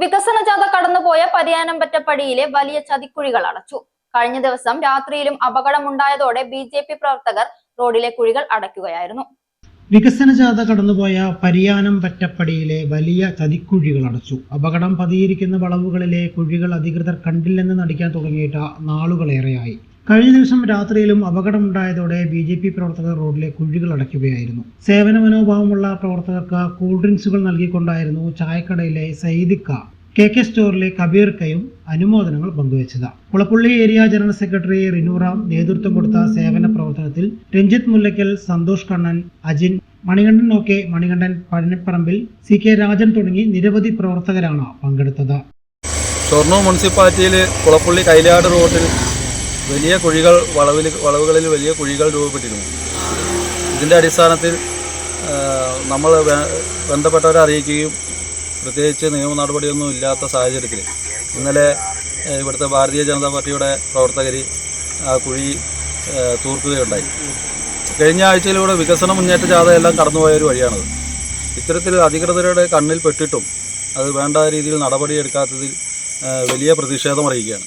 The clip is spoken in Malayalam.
വികസന ജാഥ കടന്നുപോയ പടിയിലെ വലിയ ചതിക്കുഴികൾ അടച്ചു. കഴിഞ്ഞ ദിവസം രാത്രിയിലും അപകടമുണ്ടായതോടെ ബി ജെ പി പ്രവർത്തകർ റോഡിലെ കുഴികൾ അടയ്ക്കുകയായിരുന്നു. വികസന ജാഥ കടന്നുപോയ പരിയാനം പറ്റപ്പടിയിലെ വലിയ ചതിക്കുഴികൾ അടച്ചു. അപകടം പതിയിരിക്കുന്ന വളവുകളിലെ കുഴികൾ അധികൃതർ കണ്ടില്ലെന്ന് നടിക്കാൻ തുടങ്ങിയിട്ട് നാളുകളേറെയായി. കഴിഞ്ഞ ദിവസം രാത്രിയിലും അപകടമുണ്ടായതോടെ ബി ജെ പി പ്രവർത്തകർ റോഡിലെ കുഴികൾ അടയ്ക്കുകയായിരുന്നു സേവന മനോഭാവമുള്ള പ്രവർത്തകർക്ക് കൂൾ ഡ്രിങ്ക്സുകൾ നൽകിക്കൊണ്ടായിരുന്നു ചായക്കടയിലെ സൈദിക്ക കെ കെ സ്റ്റോറിലെ കബീർക്കയും അനുമോദനങ്ങൾ പങ്കുവച്ചത് Kulappally area general secretary Rinuram നേതൃത്വം കൊടുത്ത സേവന പ്രവർത്തനത്തിൽ Ranjith Mullakkal Santhosh Kannan Ajin Manikandan O K. Manikandan Pazhanipparambil C K Rajan തുടങ്ങി നിരവധി പ്രവർത്തകരാണ് പങ്കെടുത്തത് ഷൊർണൂർ മുനിസിപ്പാലിറ്റിയിൽ കുളപ്പള്ളി കൈലാട് റോഡിൽ വലിയ കുഴികൾ വളവിൽ വളവുകളിൽ വലിയ കുഴികൾ രൂപപ്പെട്ടിരുന്നു. ഇതിന്റെ അടിസ്ഥാനത്തിൽ നമ്മൾ ബന്ധപ്പെട്ടവരെ അറിയിക്കുകയും പ്രത്യേകിച്ച് നിയമ നടപടിയൊന്നും ഇല്ലാത്ത സാഹചര്യത്തിൽ ഇന്നലെ ഇവിടുത്തെ ഭാരതീയ ജനതാ പാർട്ടിയുടെ പ്രവർത്തകർ ആ കുഴി തൂർക്കുകയുണ്ടായി. കഴിഞ്ഞ ആഴ്ചയിലൂടെ വികസന മുന്നേറ്റ ജാഥയെല്ലാം കടന്നുപോയ ഒരു വഴിയാണത്. ഇത്തരത്തിൽ അധികൃതരുടെ കണ്ണിൽ പെട്ടിട്ടും അത് വേണ്ട രീതിയിൽ നടപടിയെടുക്കാത്തതിൽ വലിയ പ്രതിഷേധം അറിയിക്കുകയാണ്.